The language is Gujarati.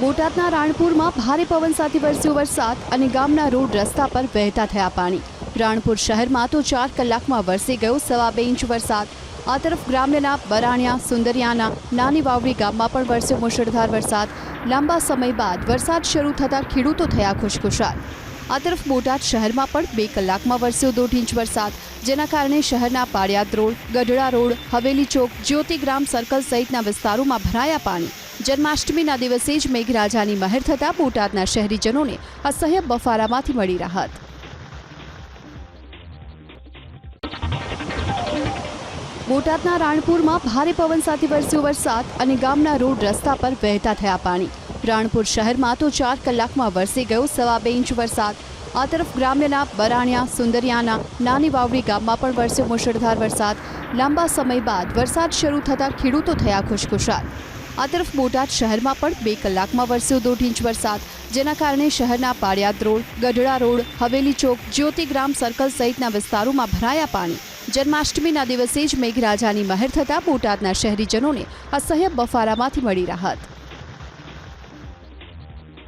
બોટાદના રાણપુરમાં ભારે પવન સાથે વરસ્યો વરસાદ અને ગામના રોડ રસ્તા પર વહેતા થયા પાણી. રાણપુર શહેરમાં તો ચાર કલાકમાં વરસી ગયો સવા બે ઇંચ વરસાદ. આ તરફ ગ્રામ્યના બરાણિયા, સુંદરિયાના, નાની વાવડી ગામમાં પણ વરસ્યો મુશળધાર વરસાદ. લાંબા સમય બાદ વરસાદ શરૂ થતાં ખેડૂતો થયા ખુશખુશાલ. આ તરફ બોટાદ શહેરમાં પણ બે કલાકમાં વરસ્યો દોઢ ઇંચ વરસાદ, જેના કારણે શહેરના પાળિયાદ રોડ, ગઢડા રોડ, હવેલી ચોક જ્યોતિગ્રામ સર્કલ સહિતના વિસ્તારોમાં ભરાયા પાણી. જન્માષ્ટમીના દિવસે જ મેઘરાજાની મહેર થતાં બોટાદના શહેરીજનોને અસહ્ય બફારામાંથી મળી રાહત. બોટાદના રાણપુરમાં ભારે પવન સાથે વરસ્યો વરસાદ અને ગામના રોડ રસ્તા પર વહેતા થયા પાણી. રાણપુર શહેરમાં તો ચાર કલાકમાં વરસી ગયો સવા બે ઇંચ વરસાદ. આ તરફ ગ્રામ્યના બરાણિયા, સુંદરિયાના નાની વાવડી ગામમાં પણ વરસ્યો મુશળધાર વરસાદ. લાંબા સમય બાદ વરસાદ શરૂ થતાં ખેડૂતો થયા ખુશખુશાલ. આ તરફ બોટાદ શહેરમાં પણ બે કલાકમાં વરસ્યો દોઢ ઇંચ વરસાદ. જેના કારણે શહેરના પાળિયાદ રોડ, ગઢડા રોડ, હવેલી ચોક જ્યોતિગ્રામ સર્કલ સહિતના વિસ્તારોમાં ભરાયા પાણી. જન્માષ્ટમીના દિવસે જ મેઘરાજાની મહેર થતાં બોટાદના શહેરીજનોને અસહ્ય બફારામાંથી મળી રાહત.